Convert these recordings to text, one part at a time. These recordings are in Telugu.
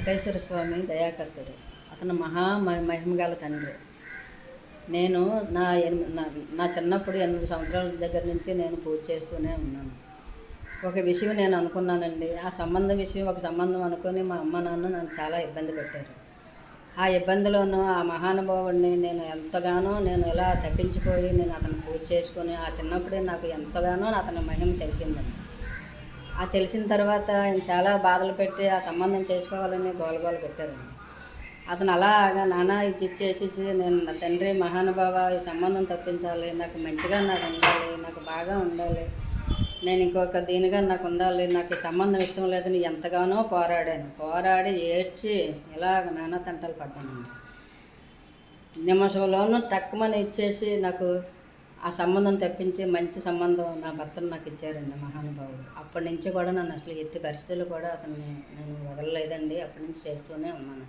వెంకటేశ్వర స్వామి దయాకర్తుడు. అతను మహా మహిమగల తండ్రి. నేను నా నా నా చిన్నప్పుడు ఎనిమిది సంవత్సరాల దగ్గర నుంచి నేను పూజ చేస్తూనే ఉన్నాను. ఒక విషయం నేను అనుకున్నానండి. ఆ సంబంధం విషయం ఒక సంబంధం అనుకొని మా అమ్మ నాన్న నన్ను చాలా ఇబ్బంది పెట్టారు. ఆ ఇబ్బందిలోనూ ఆ మహానుభావుడిని నేను ఎంతగానో నేను ఎలా తప్పించిపోయి నేను అతను పూజ చేసుకొని ఆ చిన్నప్పుడే నాకు ఎంతగానో అతని మహిమ తెలిసిందండి. ఆ తెలిసిన తర్వాత ఆయన చాలా బాధలు పెట్టి ఆ సంబంధం చేసుకోవాలని గోలగోల పెట్టారండి అతను అలాగా నాన్న ఇది ఇచ్చేసేసి నేను నా తండ్రి మహానుభావ ఈ సంబంధం తప్పించాలి నాకు మంచిగా నాకు ఉండాలి నాకు బాగా ఉండాలి నేను ఇంకొక దీనిగా నాకు ఉండాలి నాకు ఈ సంబంధం ఇష్టం లేదని ఎంతగానో పోరాడాను. పోరాడి ఏడ్చి ఇలాగ నానా తంటలు పడ్డాను నిమిషంలోనూ తక్కువని ఇచ్చేసి నాకు ఆ సంబంధం తప్పించి మంచి సంబంధం నా భర్తను నాకు ఇచ్చారండి మహానుభావుడు. అప్పటి నుంచి కూడా నన్ను అసలు ఎట్టి పరిస్థితులు కూడా అతన్ని నేను వదలలేదండి. అప్పటి నుంచి చేస్తూనే ఉన్నాను.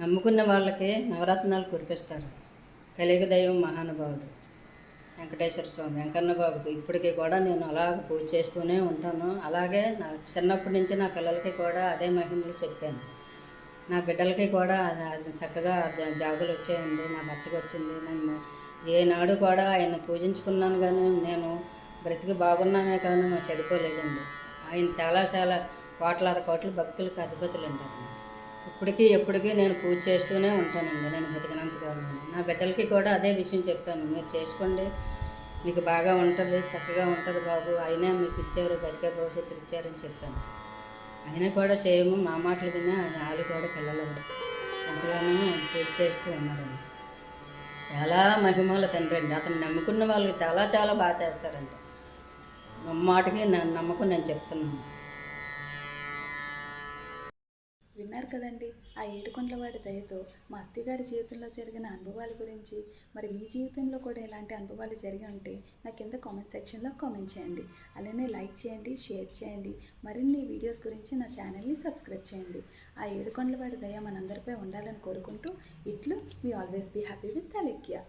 నమ్ముకున్న వాళ్ళకి నవరత్నాలు కురిపిస్తారు. కలిగ దైవం మహానుభావుడు వెంకటేశ్వర స్వామి వెంకన్న బాబుకు. ఇప్పటికీ కూడా నేను అలా పూజ చేస్తూనే ఉంటాను. అలాగే నా చిన్నప్పటి నుంచి నా పిల్లలకి కూడా అదే మహిమలు చెప్పాను. నా బిడ్డలకి కూడా చక్కగా జాగులు జాబులు వచ్చాయండి. నా భర్తకు వచ్చింది. నేను ఏనాడు కూడా ఆయన పూజించుకున్నాను కానీ నేను బ్రతికి బాగున్నానే కానీ నాకు చెడిపోలేదండి. ఆయన చాలా చాలా కోట్లాది కోట్ల భక్తులకు అధిపతులండి అతను ఇప్పటికీ ఎప్పటికీ నేను పూజ చేస్తూనే ఉంటానండి. నేను బతికినంతకాలం నా బిడ్డలకి కూడా అదే విషయం చెప్పాను. మీరు చేసుకోండి. మీకు బాగా ఉంటుంది చక్కగా ఉంటుంది బాబు. అయినా మీకు ఇచ్చారు బతికే భవిష్యత్తు ఇచ్చారని చెప్పాను. అయినా కూడా సేమ్ మా మాటలు విని ఆయన వాళ్ళు కూడా పిల్లలు. ఎంతగానో పూజ చేస్తూ ఉన్నారండి. చాలా మహిమల తండ్రి అండి. అతను నమ్ముకున్న వాళ్ళు చాలా చాలా బాగా చేస్తారంట మాటకి నా నమ్మకం నేను చెప్తున్నాను. విన్నారు కదండి. ఆ ఏడుకొండలవాడి దయతో మా అత్తగారి జీవితంలో జరిగిన అనుభవాల గురించి మరి మీ జీవితంలో కూడా ఇలాంటి అనుభవాలు జరిగి ఉంటే నా కింద కామెంట్ సెక్షన్లో కామెంట్ చేయండి. అలానే లైక్ చేయండి షేర్ చేయండి మరిన్ని వీడియోస్ గురించి నా ఛానల్ని సబ్స్క్రైబ్ చేయండి. ఆ ఏడుకొండలవాడి దయ మనందరిపై ఉండాలని కోరుకుంటూ ఇట్లు మీ always be happy with Alekhya